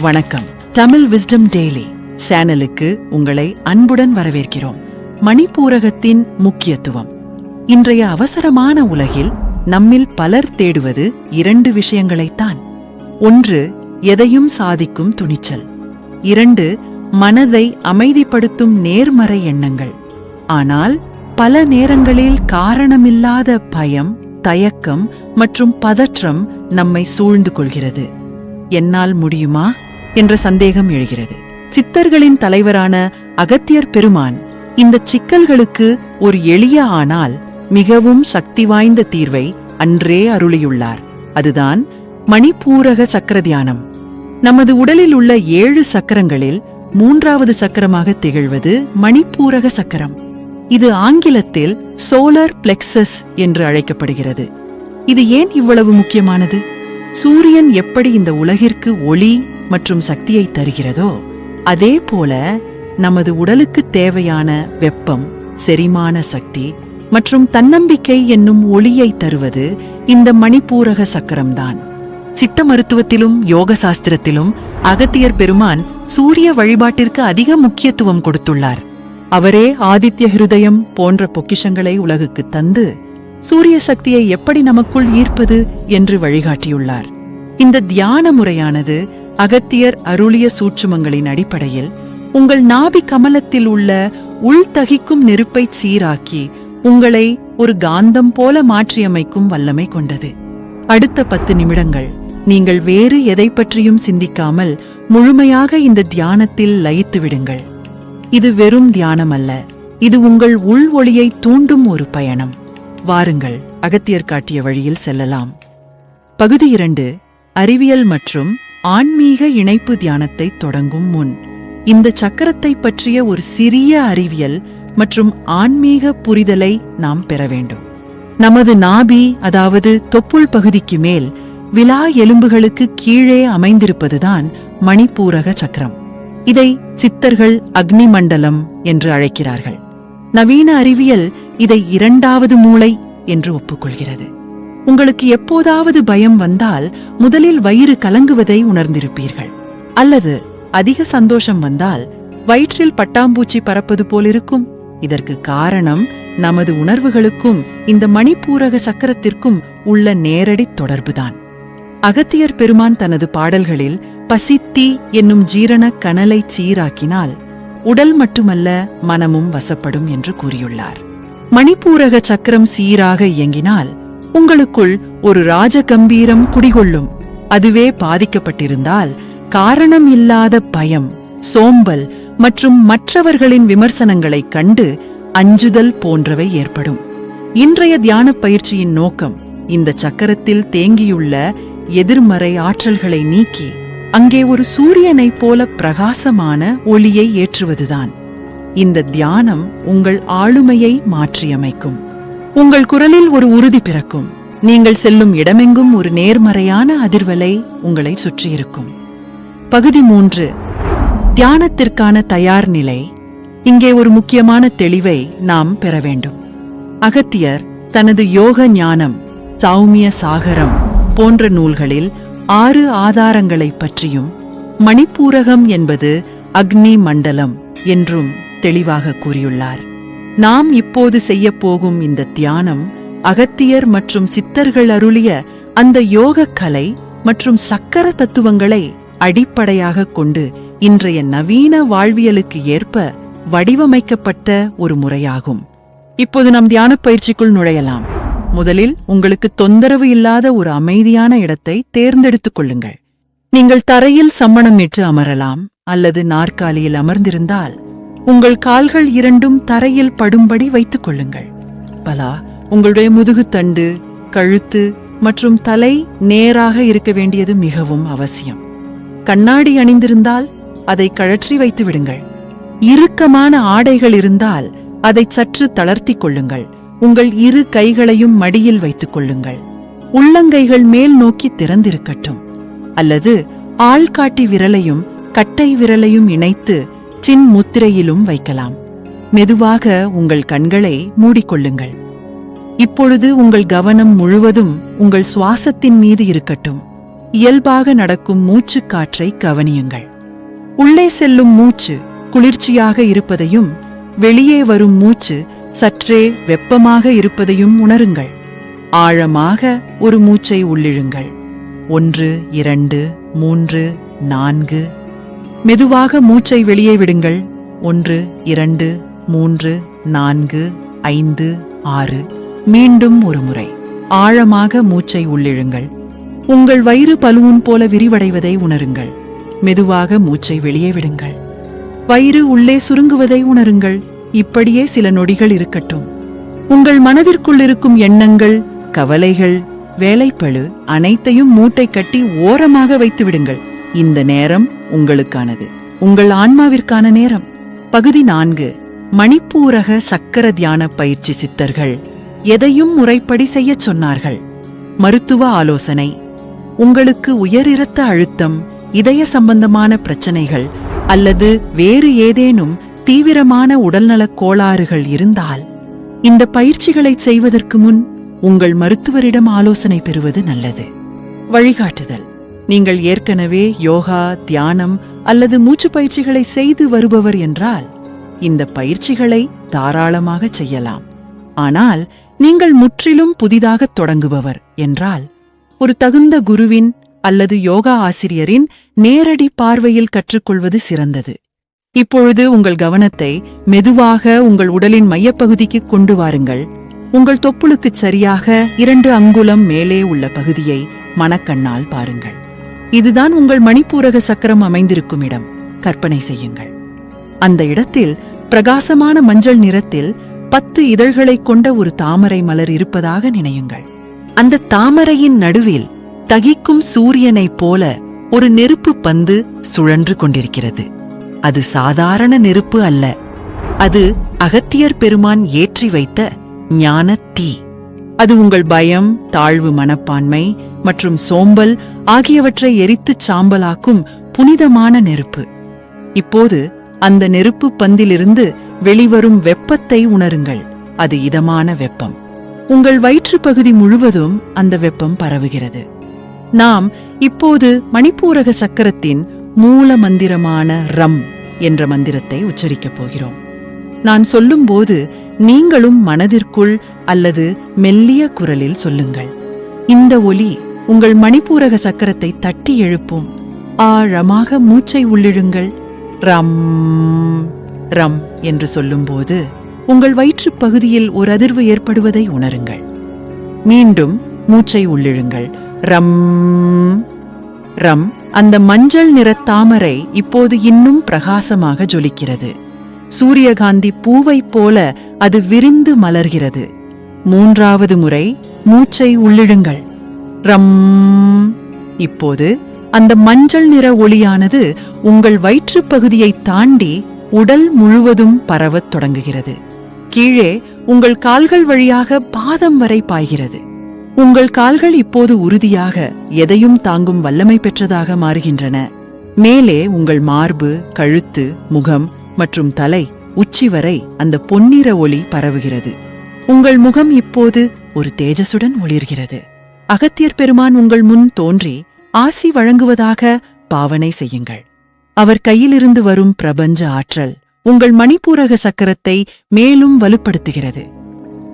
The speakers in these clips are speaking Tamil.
வணக்கம். தமிழ் விஸ்டம் டெய்லி சேனலுக்கு உங்களை அன்புடன் வரவேற்கிறோம். மணிப்பூரகத்தின் முக்கியத்துவம். இன்றைய அவசரமான உலகில் நம்மில் பலர் தேடுவது இரண்டு விஷயங்களைத்தான். ஒன்று எதையும் சாதிக்கும் துணிச்சல். இரண்டு மனதை அமைதிப்படுத்தும் நேர்மறை எண்ணங்கள். ஆனால் பல நேரங்களில் காரணமில்லாத பயம் தயக்கம் மற்றும் பதற்றம் நம்மை சூழ்ந்து கொள்கிறது. என்னால் முடியுமா? என்ற சந்தேகம் எழுகிறது. சித்தர்களின் தலைவரான அகத்தியர் பெருமான் இந்த சிக்கல்களுக்கு ஒரு எளிய ஆனால் மிகவும் சக்தி வாய்ந்த தீர்வை அன்றே அருளியுள்ளார். அதுதான் மணிப்பூரக சக்கர தியானம் நமது உடலில் உள்ள ஏழு சக்கரங்களில் மூன்றாவது சக்கரமாக திகழ்வது மணிப்பூரக சக்கரம். இது ஆங்கிலத்தில் சோலர் பிளெக்சஸ் என்று அழைக்கப்படுகிறது. இது ஏன் இவ்வளவு முக்கியமானது? சூரியன் எப்படி இந்த உலகிற்கு ஒளி மற்றும் சக்தியை தருகிறதோ அதே போல நமது உடலுக்கு தேவையான வெப்பம் செரிமான சக்தி மற்றும் தன்னம்பிக்கை என்னும் ஒளியை தருவது இந்த மணிப்பூரக சக்கரம்தான். சித்த மருத்துவத்திலும் யோக சாஸ்திரத்திலும் அகத்தியர் பெருமான் சூரிய வழிபாட்டிற்கு அதிக முக்கியத்துவம் கொடுத்துள்ளார். அவரே ஆதித்ய ஹிருதயம் போன்ற பொக்கிஷங்களை உலகுக்கு தந்து சூரிய சக்தியை எப்படி நமக்குள் ஈர்ப்பது என்று வழிகாட்டியுள்ளார். இந்த தியான முறையானது அகத்தியர் அருளிய சூட்சுமங்களின் அடிப்படையில் உங்கள் நாபி கமலத்தில் உள்ள உள்தகிக்கும் நெருப்பை சீராக்கி உங்களை ஒரு காந்தம் போல மாற்றியமைக்கும் வல்லமை கொண்டது. அடுத்த பத்து நிமிடங்கள் நீங்கள் வேறு எதை பற்றியும் சிந்திக்காமல் முழுமையாக இந்த தியானத்தில் லயித்து விடுங்கள். இது வெறும் தியானம் அல்ல இது உங்கள் உள் ஒளியை தூண்டும் ஒரு பயணம். வாருங்கள் அகத்தியர் காட்டிய வழியில் செல்லலாம். பகுதி இரண்டு அறிவியல் மற்றும் ஆன்மீக இணைப்பு தியானத்தை தொடங்கும் முன் இந்த சக்கரத்தை பற்றிய ஒரு சிறிய அறிவியல் மற்றும் ஆன்மீக புரிதலை நாம் பெற வேண்டும். நமது நாபி அதாவது தொப்புள் பகுதிக்கு மேல் விலா எலும்புகளுக்கு கீழே அமைந்திருப்பதுதான் மணிப்பூரக சக்கரம். இதை சித்தர்கள் அக்னி மண்டலம் என்று அழைக்கிறார்கள். நவீன அறிவியல் இதை இரண்டாவது மூளை என்று ஒப்புக்கொள்கிறது. உங்களுக்கு எப்போதாவது பயம் வந்தால் முதலில் வயிறு கலங்குவதை உணர்ந்திருப்பீர்கள். அல்லது அதிக சந்தோஷம் வந்தால் வயிற்றில் பட்டாம்பூச்சி பறப்பது போலிருக்கும். இதற்கு காரணம் நமது உணர்வுகளுக்கும் இந்த மணிப்பூரக சக்கரத்திற்கும் உள்ள நேரடி தொடர்புதான். அகத்தியர் பெருமான் தனது பாடல்களில் பசித்தி என்னும் ஜீரண கனலை சீராக்கினால் உடல் மட்டுமல்ல மனமும் வசப்படும் என்று கூறியுள்ளார். மணிப்பூரக சக்கரம் சீராக இயங்கினால் உங்களுக்குள் ஒரு ராஜகம்பீரம் குடிகொள்ளும். அதுவே பாதிக்கப்பட்டிருந்தால் காரணம் இல்லாத பயம் சோம்பல் மற்றும் மற்றவர்களின் விமர்சனங்களைக் கண்டு அஞ்சுதல் போன்றவை ஏற்படும். இன்றைய தியான பயிற்சியின் நோக்கம் இந்த சக்கரத்தில் தேங்கியுள்ள எதிர்மறை ஆற்றல்களை நீக்கி அங்கே ஒரு சூரியனைப் போல பிரகாசமான ஒளியை ஏற்றுவதுதான். இந்த தியானம் உங்கள் ஆளுமையை மாற்றியமைக்கும். உங்கள் குரலில் ஒரு உறுதி பிறக்கும். நீங்கள் செல்லும் இடமெங்கும் ஒரு நேர்மறையான அதிர்வலை உங்களை சுற்றியிருக்கும். பகுதி மூன்று. தியானத்திற்கான தயார் நிலை. இங்கே ஒரு முக்கியமான தெளிவை நாம் பெற வேண்டும். அகத்தியர் தனது யோக ஞானம் சௌமிய சாகரம் போன்ற நூல்களில் ஆறு ஆதாரங்களை பற்றியும் மணிப்பூரகம் என்பது அக்னி மண்டலம் என்றும் தெளிவாக கூறியுள்ளார். நாம் இப்போது செய்யப்போகும் இந்த தியானம் அகத்தியர் மற்றும் சித்தர்கள் அருளிய அந்த யோக கலை மற்றும் சக்கர தத்துவங்களை அடிப்படையாக கொண்டு இன்றைய நவீன வாழ்வியலுக்கு ஏற்ப வடிவமைக்கப்பட்ட ஒரு முறையாகும். இப்போது நம் தியான பயிற்சிக்குள் நுழையலாம். முதலில் உங்களுக்கு தொந்தரவு இல்லாத ஒரு அமைதியான இடத்தை தேர்ந்தெடுத்துக் கொள்ளுங்கள். நீங்கள் தரையில் சம்மணமிட்டு அமரலாம் அல்லது நாற்காலியில் அமர்ந்திருந்தால் உங்கள் கால்கள் இரண்டும் தரையில் படும்படி வைத்துக் கொள்ளுங்கள் பலா உங்களுடைய முதுகுத்தண்டு கழுத்து மற்றும் தலை நேராக இருக்க வேண்டியது மிகவும் அவசியம். கண்ணாடி அணிந்திருந்தால் அதை கழற்றி வைத்து விடுங்கள். இறுக்கமான ஆடைகள் இருந்தால் அதை சற்று தளர்த்திக் கொள்ளுங்கள். உங்கள் இரு கைகளையும் மடியில் வைத்துக் கொள்ளுங்கள். உள்ளங்கைகள் மேல் நோக்கி திறந்திருக்கட்டும். அல்லது ஆள்காட்டி விரலையும் கட்டை விரலையும் இணைத்து சின் முத்திரையிலும் வைக்கலாம். மெதுவாக உங்கள் கண்களை மூடிக்கொள்ளுங்கள். இப்பொழுது உங்கள் கவனம் முழுவதும் உங்கள் சுவாசத்தின் மீது இருக்கட்டும். இயல்பாக நடக்கும் மூச்சுக் காற்றை கவனியுங்கள். உள்ளே செல்லும் மூச்சு குளிர்ச்சியாக இருப்பதையும் வெளியே வரும் மூச்சு சற்றே வெப்பமாக இருப்பதையும் உணருங்கள். ஆழமாக ஒரு மூச்சை உள்ளிழுங்கள். ஒன்று இரண்டு மூன்று நான்கு மெதுவாக மூச்சை வெளியே விடுங்கள். ஒன்று இரண்டு மூன்று நான்கு ஐந்து ஆறு. மீண்டும் ஒரு முறை. ஆழமாக மூச்சை உள்ளிழுங்கள். உங்கள் வயிறு பலூன் போல விரிவடைவதை உணருங்கள். மெதுவாக மூச்சை வெளியே விடுங்கள். வயிறு உள்ளே சுருங்குவதை உணருங்கள். இப்படியே சில நொடிகள் இருக்கட்டும். உங்கள் மனதிற்குள் இருக்கும் எண்ணங்கள் கவலைகள் வேலைப்பழு அனைத்தையும் மூட்டை கட்டி ஓரமாக வைத்து விடுங்கள் இந்த நேரம் உங்களுக்கானது. உங்கள் ஆன்மாவிற்கான நேரம். பகுதி நான்கு. மணிப்பூரக சக்கர தியான பயிற்சி சித்தர்கள் எதையும் முறைப்படி செய்யச் சொன்னார்கள். மருத்துவ ஆலோசனை. உங்களுக்கு உயர் இரத்த அழுத்தம் இதய சம்பந்தமான பிரச்சனைகள் அல்லது வேறு ஏதேனும் தீவிரமான உடல்நலக் கோளாறுகள் இருந்தால் இந்த பயிற்சிகளை செய்வதற்கு முன் உங்கள் மருத்துவரிடம் ஆலோசனை பெறுவது நல்லது. வழிகாட்டுதல். நீங்கள் ஏற்கனவே யோகா தியானம் அல்லது மூச்சு பயிற்சிகளை செய்து வருபவர் என்றால் இந்த பயிற்சிகளை தாராளமாக செய்யலாம். ஆனால் நீங்கள் முற்றிலும் புதிதாக தொடங்குபவர் என்றால் ஒரு தகுந்த குருவின் அல்லது யோகா ஆசிரியரின் நேரடி பார்வையில் கற்றுக்கொள்வது சிறந்தது. இப்பொழுது உங்கள் கவனத்தை மெதுவாக உங்கள் உடலின் மையப்பகுதிக்கு கொண்டு வாருங்கள். உங்கள் தொப்புளுக்கு சரியாக இரண்டு அங்குலம் மேலே உள்ள பகுதியை மனக்கண்ணால் பாருங்கள். இதுதான் உங்கள் மணிப்பூரக சக்கரம் அமைந்திருக்கும் இடம். கற்பனை செய்யுங்கள். அந்த இடத்தில் பிரகாசமான மஞ்சள் நிறத்தில் பத்து இதழ்களை கொண்ட ஒரு தாமரை மலர் இருப்பதாக நினையுங்கள். அந்த தாமரையின் நடுவில் தகிக்கும் சூரியனைப் போல ஒரு நெருப்பு பந்து சுழன்று கொண்டிருக்கிறது. அது சாதாரண நெருப்பு அல்ல. அது அகத்தியர் பெருமான் ஏற்றி வைத்த ஞான தீ அது உங்கள் பயம் தாழ்வு மனப்பான்மை மற்றும் சோம்பல் ஆகியவற்றை எரித்துச் சாம்பலாக்கும் புனிதமான நெருப்பு. இப்போது அந்த நெருப்பு பந்திலிருந்து வெளிவரும் வெப்பத்தை உணருங்கள். அது இதமான வெப்பம். உங்கள் வயிற்றுப் பகுதி முழுவதும் அந்த வெப்பம் பரவுகிறது. நாம் இப்போது மணிப்பூரக சக்கரத்தின் மூல மந்திரமான ரம் என்ற மந்திரத்தை உச்சரிக்கப் போகிறோம். நான் சொல்லும்போது நீங்களும் மனதிற்குள் அல்லது மெல்லிய குரலில் சொல்லுங்கள். இந்த ஒலி உங்கள் மணிப்பூரக சக்கரத்தை தட்டி எழுப்பும். ஆழமாக மூச்சை உள்ளிழுங்கள். ரம் ரம் என்று சொல்லும்போது உங்கள் வயிற்றுப் பகுதியில் ஒரு அதிர்வு ஏற்படுவதை உணருங்கள். மீண்டும் மூச்சை உள்ளிழுங்கள். ரம் ரம் அந்த மஞ்சள் நிற தாமரை இப்போது இன்னும் பிரகாசமாக ஜொலிக்கிறது. சூரியகாந்தி பூவைப் போல அது விரிந்து மலர்கிறது. மூன்றாவது முறை மூச்சை உள்ளிழுங்கள். ரம். இப்போது அந்த மஞ்சள் நிற ஒளியானது உங்கள் வயிற்றுப் பகுதியை தாண்டி உடல் முழுவதும் பரவத் தொடங்குகிறது. கீழே உங்கள் கால்கள் வழியாக பாதம் வரை பாய்கிறது. உங்கள் கால்கள் இப்போது உறுதியாக எதையும் தாங்கும் வல்லமை பெற்றதாக மாறுகின்றன. மேலே உங்கள் மார்பு கழுத்து முகம் மற்றும் தலை உச்சி வரை அந்த பொன்னிற ஒளி பரவுகிறது. உங்கள் முகம் இப்போது ஒரு தேஜசுடன் ஒளிர்கிறது. அகத்தியர் பெருமான் உங்கள் முன் தோன்றி ஆசி வழங்குவதாக பாவனை செய்யுங்கள். அவர் கையிலிருந்து வரும் பிரபஞ்ச ஆற்றல் உங்கள் மணிப்பூரக சக்கரத்தை மேலும் வலுப்படுத்துகிறது.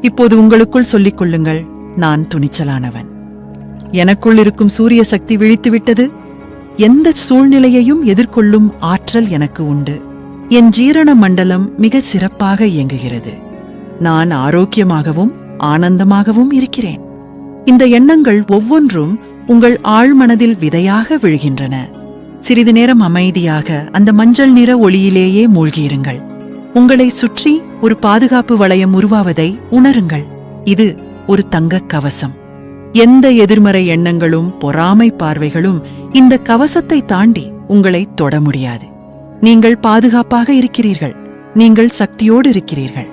இப்போது உங்களுக்குள் சொல்லிக் கொள்ளுங்கள் நான் துணிச்சலானவன். எனக்குள் இருக்கும் சூரிய சக்தி விழித்துவிட்டது. எந்த சூழ்நிலையையும் எதிர்கொள்ளும் ஆற்றல் எனக்கு உண்டு. என் ஜீரண மண்டலம் மிக சிறப்பாக இயங்குகிறது. நான் ஆரோக்கியமாகவும் ஆனந்தமாகவும் இருக்கிறேன். இந்த எண்ணங்கள் ஒவ்வொன்றும் உங்கள் ஆழ்மனதில் விதையாக விழுகின்றன. சிறிது நேரம் அமைதியாக அந்த மஞ்சள் நிற ஒளியிலேயே மூழ்கியிருங்கள். உங்களை சுற்றி ஒரு பாதுகாப்பு வளையம் உருவாவதை உணருங்கள். இது ஒரு தங்கக் கவசம். எந்த எதிர்மறை எண்ணங்களும் பொறாமை பார்வைகளும் இந்த கவசத்தை தாண்டி உங்களை தொட முடியாது. நீங்கள் பாதுகாப்பாக இருக்கிறீர்கள். நீங்கள் சக்தியோடு இருக்கிறீர்கள்.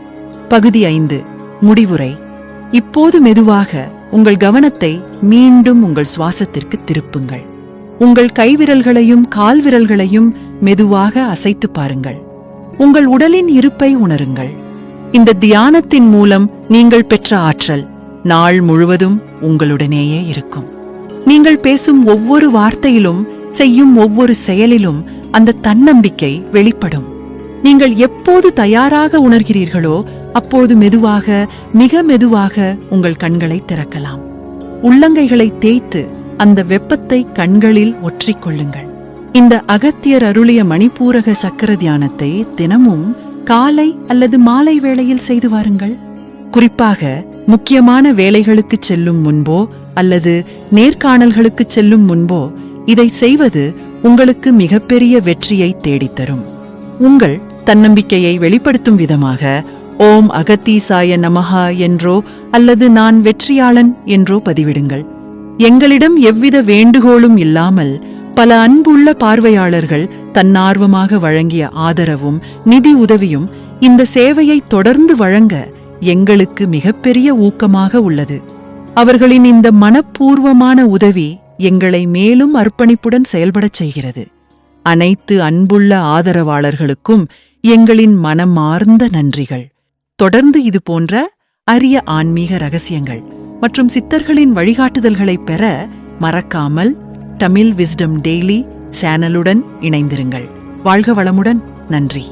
பகுதி ஐந்து முடிவுரை. இப்போது மெதுவாக உங்கள் கவனத்தை மீண்டும் உங்கள் சுவாசத்திற்கு திருப்புங்கள். உங்கள் கைவிரல்களையும் கால்விரல்களையும் மெதுவாக அசைத்து பாருங்கள். உங்கள் உடலின் இருப்பை உணருங்கள். இந்த தியானத்தின் மூலம் நீங்கள் பெற்ற ஆற்றல் நாள் முழுவதும் உங்களுடனேயே இருக்கும். நீங்கள் பேசும் ஒவ்வொரு வார்த்தையிலும் செய்யும் ஒவ்வொரு செயலிலும் அந்த தன்னம்பிக்கை வெளிப்படும். நீங்கள் எப்போது தயாராக உணர்கிறீர்களோ அப்போது மெதுவாக மிக மெதுவாக உங்கள் கண்களை திறக்கலாம். உள்ளங்கைகளை தேய்த்து அந்த வெப்பத்தை கண்களில் ஒற்றிக்கொள்ளுங்கள். இந்த அகத்தியர் அருளிய மணிப்பூரக சக்கர தியானத்தை தினமும் காலை அல்லது மாலை வேளையில் செய்து வாருங்கள். குறிப்பாக முக்கியமான வேலைகளுக்கு செல்லும் முன்போ அல்லது நேர்காணல்களுக்கு செல்லும் முன்போ இதை செய்வது உங்களுக்கு மிகப்பெரிய வெற்றியை தேடித்தரும். உங்கள் தன்னம்பிக்கையை வெளிப்படுத்தும் விதமாக ஓம் அகத்தீசாய நமஹா என்றோ அல்லது நான் வெற்றியாளன் என்றோ பதிவிடுங்கள். எங்களிடம் எவ்வித வேண்டுகோளும் இல்லாமல் பல அன்புள்ள பார்வையாளர்கள் தன்னார்வமாக வழங்கிய ஆதரவும் நிதி உதவியும் இந்த சேவையை தொடர்ந்து வழங்க எங்களுக்கு மிகப்பெரிய ஊக்கமாக உள்ளது. அவர்களின் இந்த மனப்பூர்வமான உதவி எங்களை மேலும் அர்ப்பணிப்புடன் செயல்படச் செய்கிறது. அனைத்து அன்புள்ள ஆதரவாளர்களுக்கும் எங்களின் மனமார்ந்த நன்றிகள். தொடர்ந்து இது போன்ற அரிய ஆன்மீக ரகசியங்கள் மற்றும் சித்தர்களின் வழிகாட்டுதல்களை பெற மறக்காமல் தமிழ் விஸ்டம் டெய்லி சேனலுடன் இணைந்திருங்கள். வாழ்க வளமுடன். நன்றி.